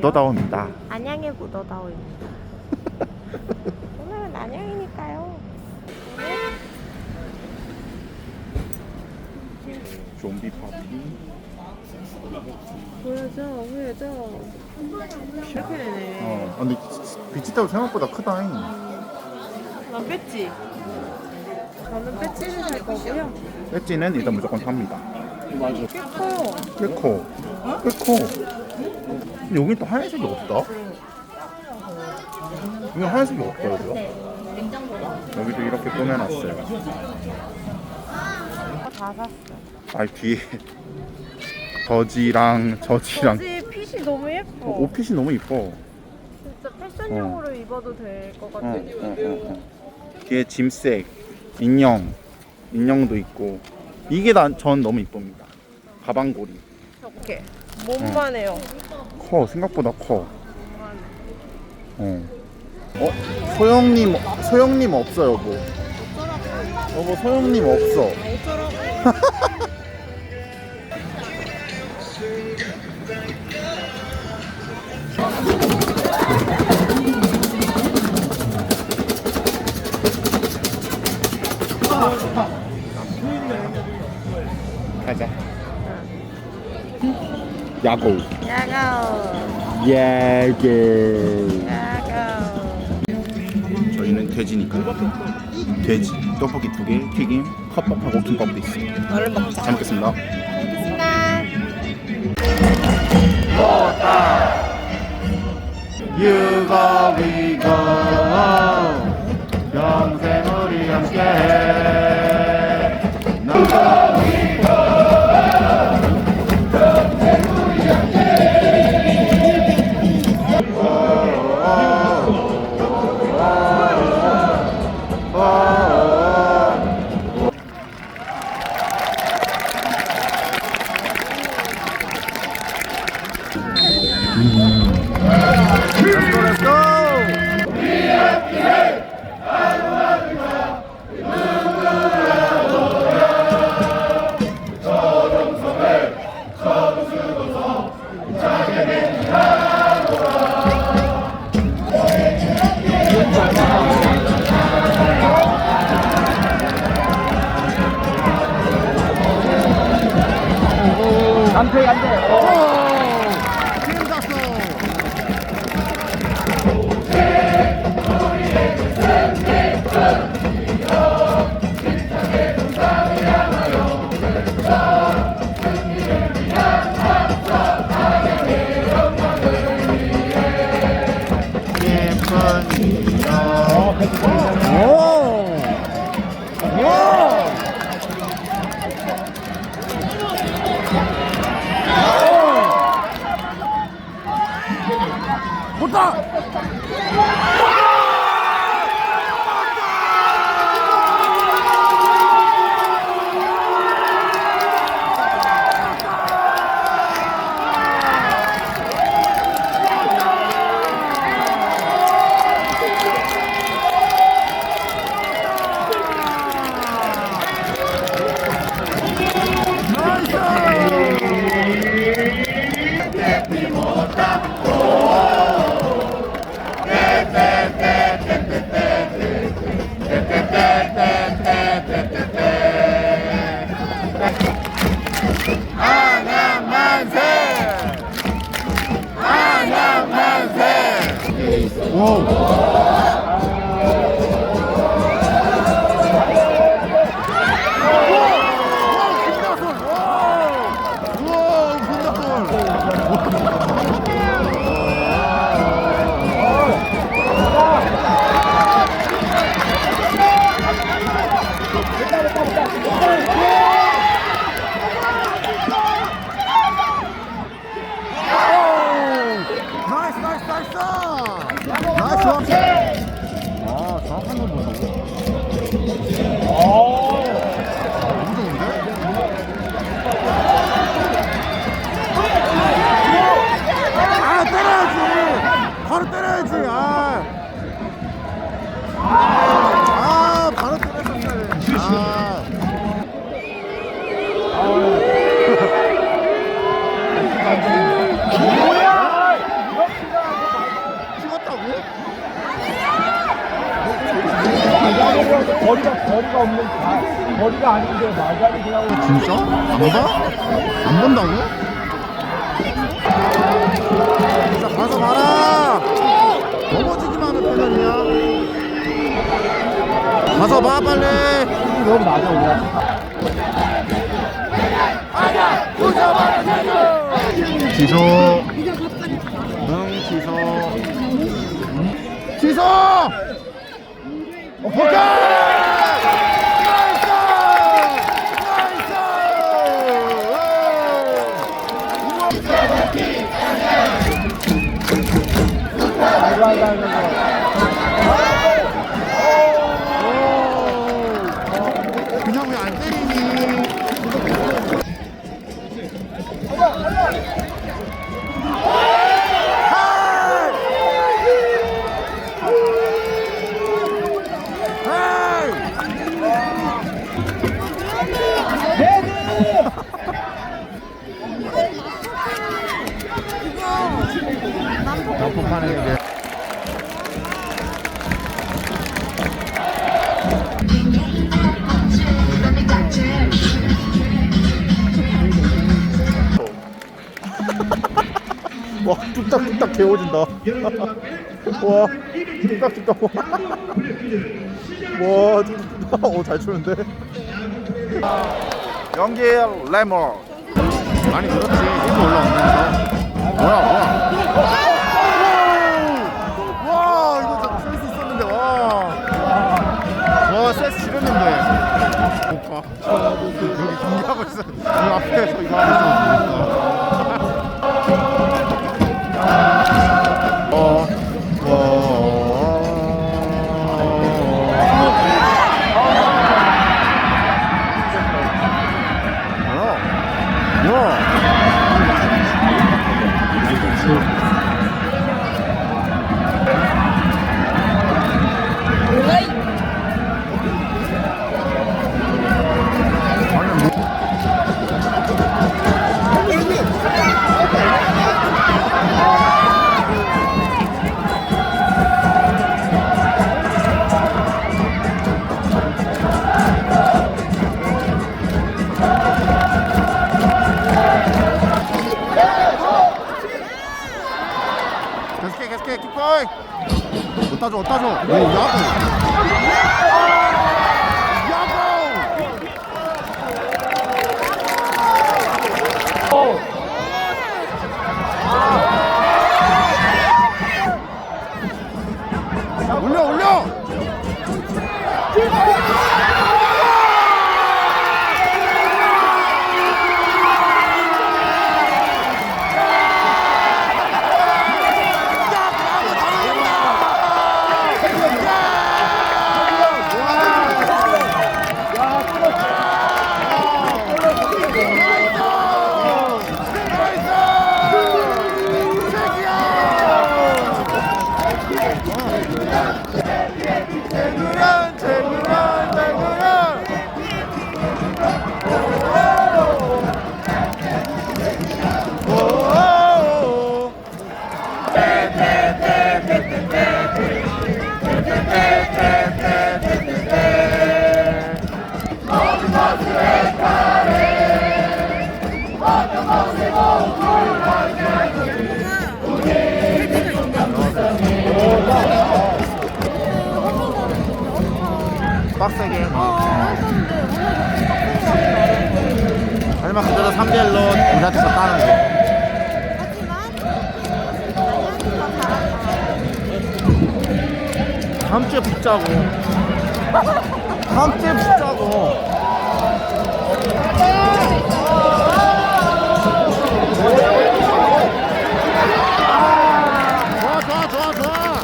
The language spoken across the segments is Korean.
대전의 무더다움입니다. 안양의 무더다오입니다. 오늘은 안양이니까요. 좀비 파티. 보여줘, 보여줘. 이렇게 되네. 어, 근데 비치타워 생각보다 크다잉. 난 뺐지. 저는 배지를 살 거고요. 배지는 일단 무조건 삽니다. 꽤 커요. 꽤 커. 꽤 커. 근데 여긴 또 하얀색이 없다. 여기 하얀색이 없다, 여기요. 여기도 이렇게 꾸며놨어요. 다 샀어. 아, 뒤에 저지랑 저지랑 저지 핏이 너무 예뻐. 어, 옷핏이 너무 이뻐. 진짜 패션용으로 입어도 될것 어, 같아. 어, 어, 어. 뒤에 짐색, 인형, 인형도 있고 이게 난 전 너무 이쁩니다. 가방고리 이렇게 몸만 해요. 커 생각보다 커. 어. 어 소영님 소영님 없어 여보. 여보 소영님 없어. 가자. 야구. 야가오. 야구. 야가오. 저희는 돼지니까 돼지 떡볶이 두 개, 튀김, 컵밥하고 김밥도 있어요. 얼른 먹자. 잘 먹겠습니다. 먹겠습니다. 유거위고 평생 우리 함께 못다. 안 나이스 정확해 아 정확한 건 보소 오 너무 좋은데 아 때려야지 바로 때려야지 아, 아 바로 때렸었어야 돼 아. 뭐야 거리가 거리가 없는 아, 거리가 아닌데 마자리 그냥 진짜? 안 봐? 안 본다고? 자 가서 봐라! 넘어지기만 하면 되느냐 가서 봐 빨리. 너무 낮아 우리가. 지소. 응 지소. 지소 오케이 나이스 나 개워진다. 와 뚝딱 뚝딱 와. 뚝딱뚝딱 어잘 추는데? 연기 레모 많이 늘었지. 일도 올라오면서. 뭐야 뭐야. 와 이거 센스 있었는데 와와 센스 지렸는데. 오빠. 여기 경기하고 있어. 이 앞에서 이거 있 킥보이 어디다 줘 어디다 줘. 오, 야구. 야구. 올려 올려 대구란 빡세게. 막 마지막 그대로 3대1로 우리한테 졌다는 거. 다음 주에 붙자고. 다음 주에 붙자고. 좋아 좋아 좋아 좋아.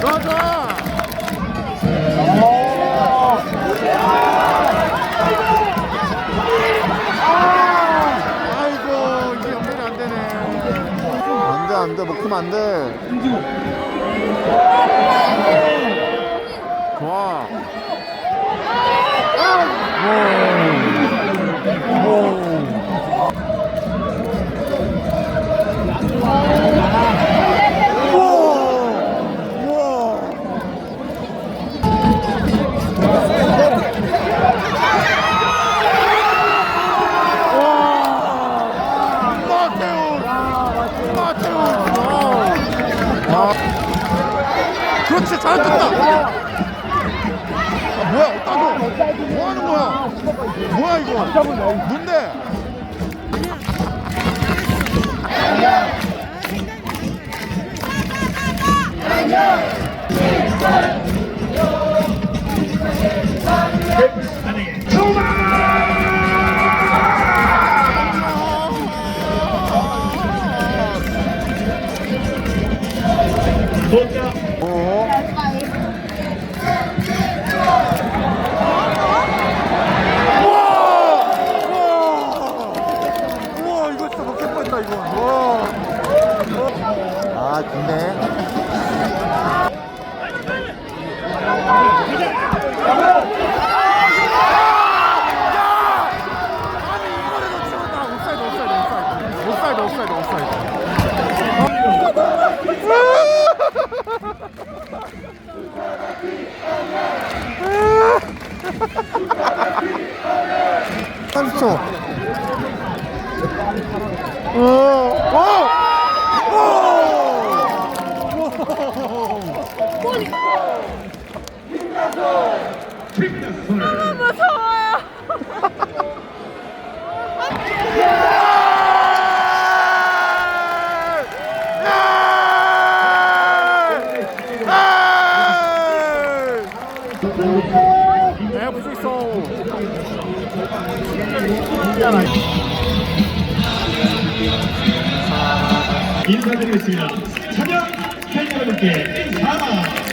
좋아 좋아 아이고 이게 연결이 안 되네 안돼 먹히면 안돼 좋아 오. 잘했다. 아, 뭐야 어따줘 뭐 하는 거야? 뭐야 이거? 뭔데? 어? 너무 무서워요. 인사드리겠습니다. 찬양 팬 여러분께 사랑.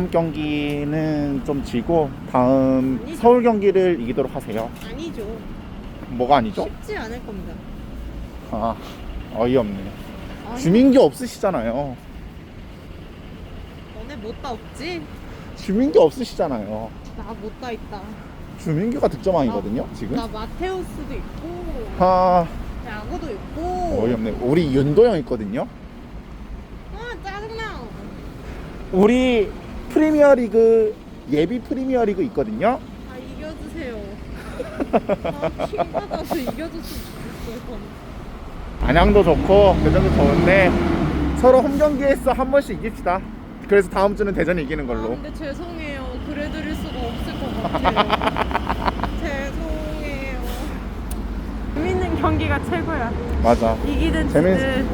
다음 경기는 좀 지고 다음 서울 경기를 이기도록 하세요. 아니죠. 뭐가 아니죠? 쉽지 않을 겁니다. 아 어이없네. 아니, 주민규 없으시잖아요. 너네 못다 없지? 주민규 없으시잖아요. 나 못다 있다. 주민규가 득점왕이거든요 지금. 나 마테우스도 있고, 아 야구도 있고. 어이없네. 우리 윤도영 있거든요. 아 짜증나. 우리 프리미어 리그 예비 프리미어 리그 있거든요. 아 이겨주세요. 아 킹 받아서 이겨줬으면 좋겠어. 안양도 좋고 대전도 좋은데 서로 홈 경기에서 한 번씩 이깁시다. 그래서 다음 주는 대전이 이기는 아, 걸로. 근데 죄송해요. 그래드릴 수가 없을 것 같아요. 죄송해요. 재밌는 경기가 최고야. 맞아. 이기든 재밌- 지든.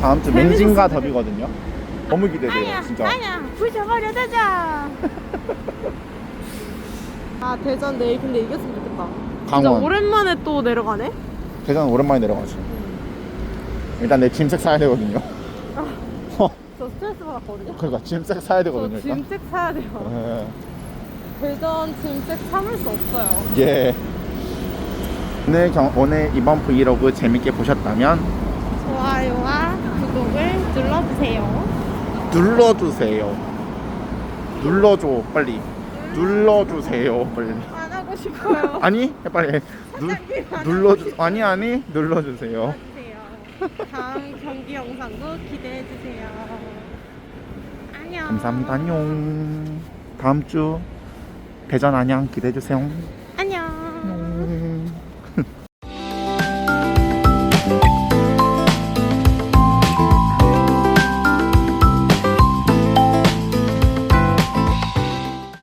다음 주 재밌었으면 좋겠다. 더비거든요. 너무 기대돼요, 진짜. 아야, 부셔버려 대자. 아 대전 내일 근데 이겼으면 좋겠다. 진짜 강원. 오랜만에 또 내려가네. 대전 오랜만에 내려가지. 일단 내 짐색 사야 되거든요. 어, 저 스트레스 받았거든요. 그러니까 짐색 사야 되거든요, 저 일단. 짐색 사야 돼요. 예. 대전 짐색 참을 수 없어요. 예. 오늘 경, 오늘 이번 브이로그 재밌게 보셨다면 좋아요와 구독을 눌러주세요. 눌러주세요. 눌러줘 빨리. 눌러주세요 빨리. 안 하고 싶어요. 아니 해, 빨리. 눌 눌러주 아니 아니 눌러주세요. 다음 경기 영상도 기대해 주세요. 안녕. 감사합니다. 안녕. 다음 주 대전 안양 기대해 주세요.